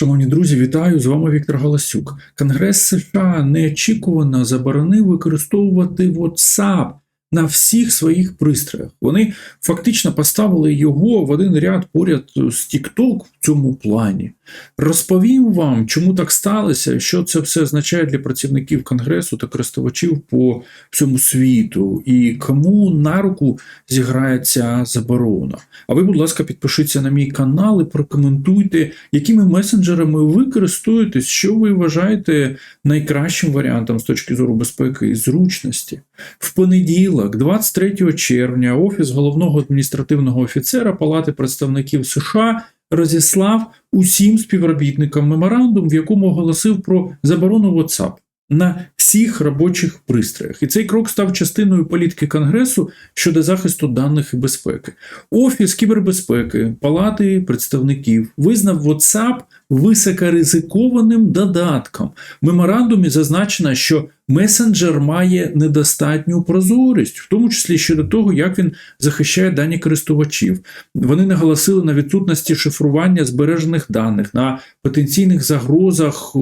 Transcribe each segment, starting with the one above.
Шановні друзі, вітаю! З вами Віктор Галасюк. Конгрес США неочікувано заборонив використовувати WhatsApp на всіх своїх пристроях. Вони фактично поставили його в один ряд поряд з TikTok цьому плані. Розповім вам, чому так сталося, що це все означає для працівників Конгресу та користувачів по всьому світу, і кому на руку зіграє ця заборона. А ви, будь ласка, підпишіться на мій канал і прокоментуйте, якими месенджерами ви користуєтесь, що ви вважаєте найкращим варіантом з точки зору безпеки і зручності. В понеділок, 23 червня, Офіс головного адміністративного офіцера Палати представників США розіслав усім співробітникам меморандум, в якому оголосив про заборону WhatsApp на всіх робочих пристроях. І цей крок став частиною політики Конгресу щодо захисту даних і безпеки. Офіс кібербезпеки Палати представників визнав WhatsApp високоризикованим додатком. В меморандумі зазначено, що месенджер має недостатню прозорість, в тому числі щодо того, як він захищає дані користувачів. Вони наголосили на відсутності шифрування збережених даних, на потенційних загрозах е,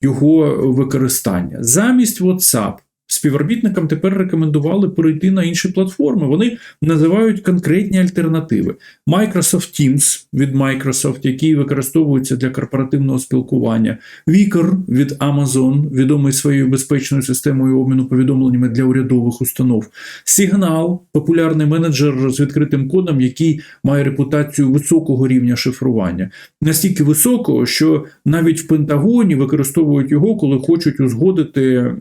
його використання. Замість WhatsApp Співробітникам тепер рекомендували перейти на інші платформи. Вони називають конкретні альтернативи. Microsoft Teams від Microsoft, який використовується для корпоративного спілкування, Vicker від Amazon, відомий своєю безпечною системою обміну повідомленнями для урядових установ, Signal – популярний менеджер з відкритим кодом, який має репутацію високого рівня шифрування, настільки високого, що навіть в Пентагоні використовують його, коли хочуть узгодити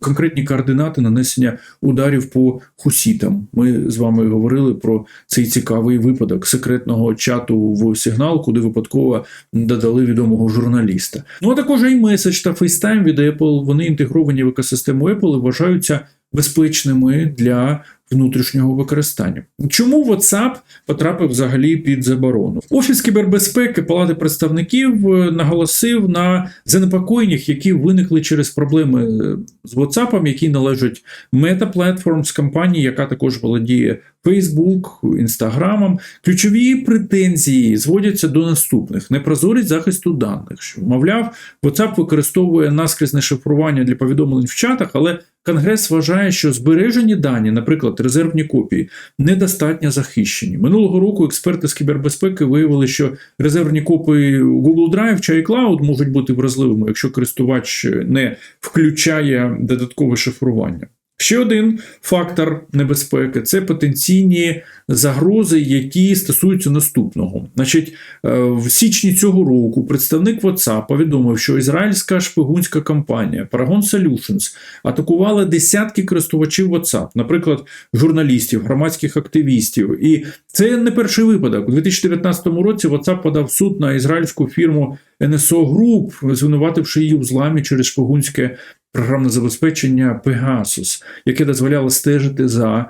конкретні координати нанесення ударів по хусітам. Ми з вами говорили про цей цікавий випадок секретного чату в сигнал, куди випадково додали відомого журналіста. Ну а також і меседж та FaceTime від Apple. Вони інтегровані в екосистему Apple і вважаються безпечними для внутрішнього використання. Чому WhatsApp потрапив взагалі під заборону? Офіс кібербезпеки Палати представників е, наголосив на занепокоєннях, які виникли через проблеми е, з WhatsApp, які належать Meta Platforms, компанії, яка також володіє Facebook, Instagram. Ключові претензії зводяться до наступних: непрозорість захисту даних. Що, мовляв, WhatsApp використовує наскрізне шифрування для повідомлень в чатах, але Конгрес вважає, що збережені дані, наприклад, резервні копії, недостатньо захищені. Минулого року експерти з кібербезпеки виявили, що резервні копії Google Drive чи iCloud можуть бути вразливими, якщо користувач не включає додаткове шифрування. Ще один фактор небезпеки це потенційні загрози, які стосуються наступного. Значить, е, в січні цього року представник WhatsApp повідомив, що ізраїльська шпигунська компанія Paragon Solutions атакувала десятки користувачів WhatsApp, наприклад, журналістів, громадських активістів. І це не перший випадок. У 2019 році WhatsApp подав суд на ізраїльську фірму NSO Group, звинувативши її у зламі через шпигунське програмне забезпечення Pegasus, яке дозволяло стежити за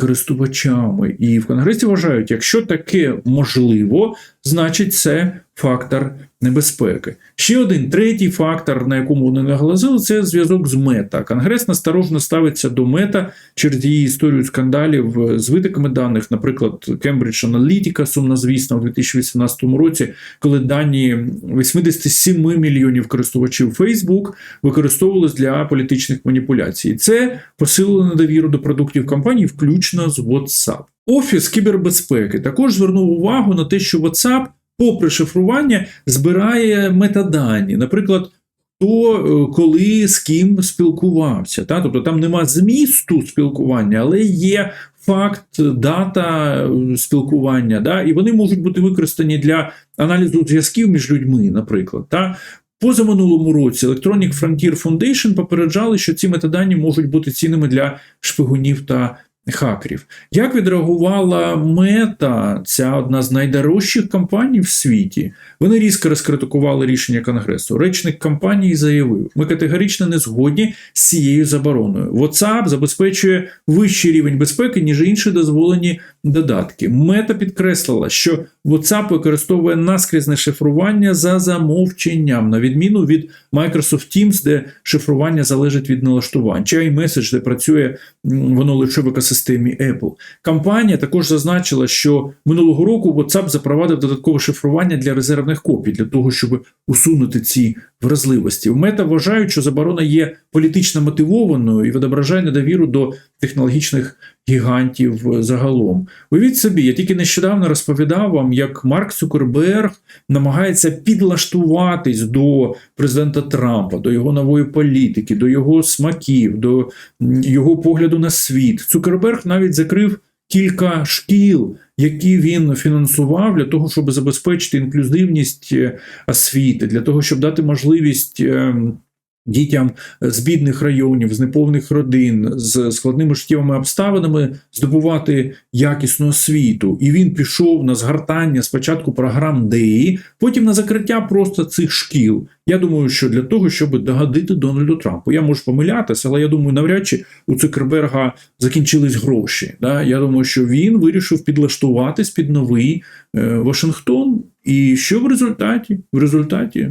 користувачами. І в Конгресі вважають, якщо таке можливо, значить це фактор небезпеки. Ще один третій фактор, на якому вони наголосили, це зв'язок з мета. Конгрес насторожно ставиться до мета через її історію скандалів з витоками даних, наприклад, Cambridge Analytica, сумнозвісна у 2018 році, коли дані 87 мільйонів користувачів Facebook використовувалися для політичних маніпуляцій. Це посилило недовіру до продуктів компанії, включно з WhatsApp. Офіс кібербезпеки також звернув увагу на те, що WhatsApp попри шифрування, збирає метадані. Наприклад, хто е, коли з ким спілкувався. Та? Тобто там нема змісту спілкування, але є факт, дата е, спілкування, да? і вони можуть бути використані для аналізу зв'язків між людьми, наприклад. Та? Позаминулому році Electronic Frontier Foundation попереджали, що ці метадані можуть бути цінними для шпигунів та хакерів. Як відреагувала мета, ця одна з найдорожчих компаній в світі? Вони різко розкритикували рішення Конгресу. Речник компанії заявив: ми категорично не згодні з цією забороною. WhatsApp забезпечує вищий рівень безпеки, ніж інші дозволені додатки. Мета підкреслила, що WhatsApp використовує наскрізне шифрування за замовченням, на відміну від Microsoft Teams, де шифрування залежить від налаштувань, чи iMessage, де працює воно лише в екосистемі екосистемі Apple. Компанія також зазначила, що минулого року WhatsApp запровадив додаткове шифрування для резервних копій для того, щоб усунути ці вразливості. Мета вважають, що заборона є політично мотивованою і відображає недовіру до технологічних гігантів загалом. Уявіть собі, я тільки нещодавно розповідав вам, як Марк Цукерберг намагається підлаштуватись до президента Трампа, до його нової політики, до його смаків, до його погляду на світ. Цукерберг навіть закрив кілька шкіл, які він фінансував для того, щоб забезпечити інклюзивність е, освіти, для того, щоб дати можливість. Дітям з бідних районів, з неповних родин, з складними життєвими обставинами здобувати якісну освіту. І він пішов на згортання спочатку програм ДЕІ, потім на закриття просто цих шкіл. Я думаю, що для того, щоб догодити Дональду Трампу. Я можу помилятися, але я думаю, навряд чи у Цукерберга закінчились гроші. Да? Я думаю, що він вирішив підлаштуватись під новий е, Вашингтон. І що в результаті? В результаті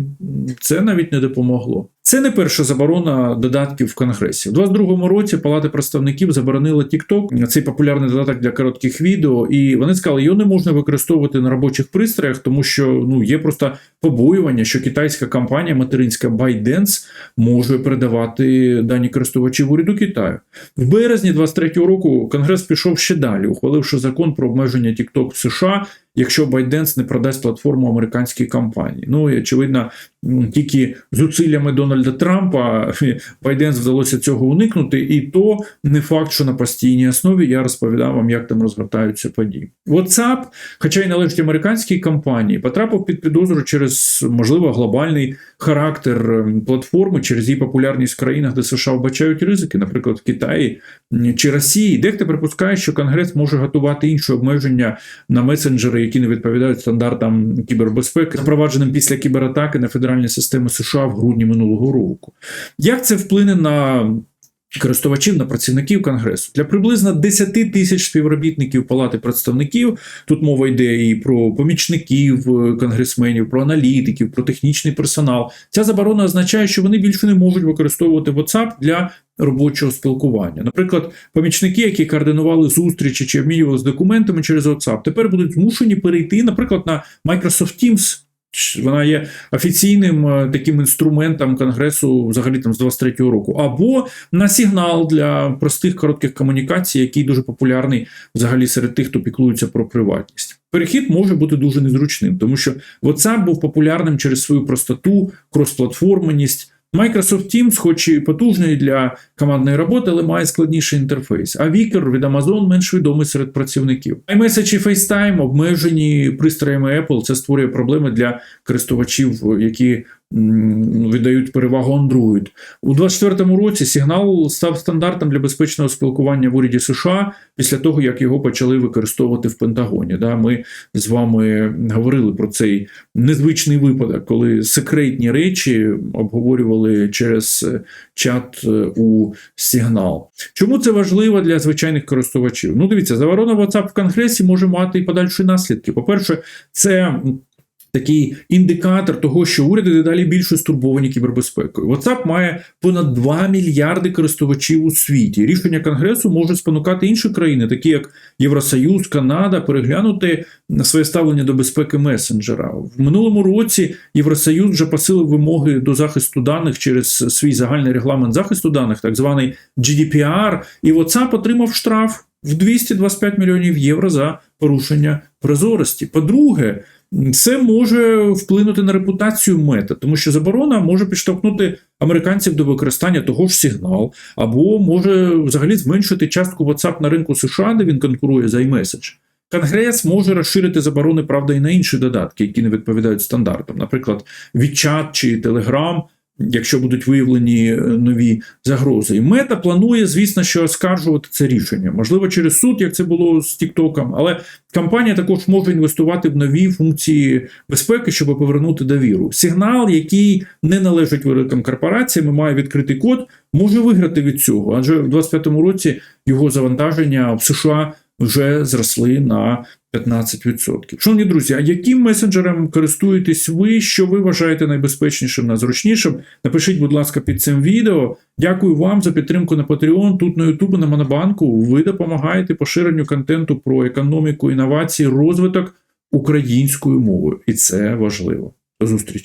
це навіть не допомогло. Це не перша заборона додатків в Конгресі. У 22-му році Палата представників заборонила TikTok, цей популярний додаток для коротких відео, і вони сказали, його не можна використовувати на робочих пристроях, тому що ну є просто побоювання, що китайська компанія материнська ByteDance може передавати дані користувачів уряду Китаю. В березні 23-го року Конгрес пішов ще далі, ухваливши закон про обмеження TikTok в США. Якщо ByteDance не продасть платформу американській компанії, ну і очевидно, тільки зусиллями Дональда Трампа ByteDance вдалося цього уникнути, і то не факт, що на постійній основі я розповідав вам, як там розгортаються події. WhatsApp, хоча й належить американській компанії, потрапив під підозру через можливо глобальний характер платформи, через її популярність в країнах, де США вбачають ризики, наприклад, в Китаї чи Росії. Дехто припускає, що Конгрес може готувати інші обмеження на месенджери, які не відповідають стандартам кібербезпеки, запровадженим після кібератаки на федеральні системи США в грудні минулого року. Як це вплине на користувачів, на працівників Конгресу? Для приблизно 10 тисяч співробітників Палати представників тут мова йде і про помічників е, конгресменів, про аналітиків, про технічний персонал. Ця заборона означає, що вони більше не можуть використовувати WhatsApp для робочого спілкування. Наприклад, помічники, які координували зустрічі чи обмінювалися документами через WhatsApp, тепер будуть змушені перейти, наприклад, на Microsoft Teams. Вона є офіційним е, таким інструментом Конгресу взагалі там з 23-го року, або на сигнал для простих коротких комунікацій, який дуже популярний взагалі серед тих, хто піклується про приватність. Перехід може бути дуже незручним, тому що WhatsApp був популярним через свою простоту, кросплатформеність. Microsoft Teams, хоч і потужний для командної роботи, але має складніший інтерфейс. А Vicker від Amazon менш відомий серед працівників. iMessage і FaceTime обмежені пристроями Apple. Це створює проблеми для користувачів, які віддають перевагу Android. У 2024 році сигнал став стандартом для безпечного спілкування в уряді США після того, як його почали використовувати в Пентагоні. Да, Ми з вами говорили про цей незвичний випадок, коли секретні речі обговорювали через чат е, у сигнал. Чому це важливо для звичайних користувачів? Ну, дивіться, заборона WhatsApp в Конгресі може мати і подальші наслідки. По-перше, це такий індикатор того, що уряди дедалі більше стурбовані кібербезпекою. WhatsApp має понад 2 мільярди користувачів у світі. Рішення Конгресу може спонукати інші країни, такі як Євросоюз, Канада, переглянути своє ставлення до безпеки месенджера. В минулому році Євросоюз вже посилив вимоги до захисту даних через свій загальний регламент захисту даних, так званий GDPR, і WhatsApp отримав штраф в 225 мільйонів євро за порушення прозорості. По-друге, це може вплинути на репутацію мета, тому що заборона може підштовхнути американців до використання того ж сигнал, або може взагалі зменшити частку WhatsApp на ринку США, де він конкурує за iMessage. Конгрес може розширити заборони, правда, і на інші додатки, які не відповідають стандартам, наприклад, WeChat чи Telegram, якщо будуть виявлені е, нові загрози. І мета планує, звісно, що оскаржувати це рішення, можливо, через суд, як це було з TikTok, але компанія також може інвестувати в нові функції безпеки, щоб повернути довіру. Сигнал, який не належить великим корпораціям, і має відкритий код, може виграти від цього, адже в 2025 році його завантаження в США вже зросли на 15%. Шановні друзі, а яким месенджером користуєтесь ви? Що ви вважаєте найбезпечнішим, найзручнішим? Напишіть, будь ласка, під цим відео. Дякую вам за підтримку на Patreon. Тут на YouTube, на Монобанку. Ви допомагаєте поширенню контенту про економіку, інновації, розвиток українською мовою. І це важливо. До зустрічі!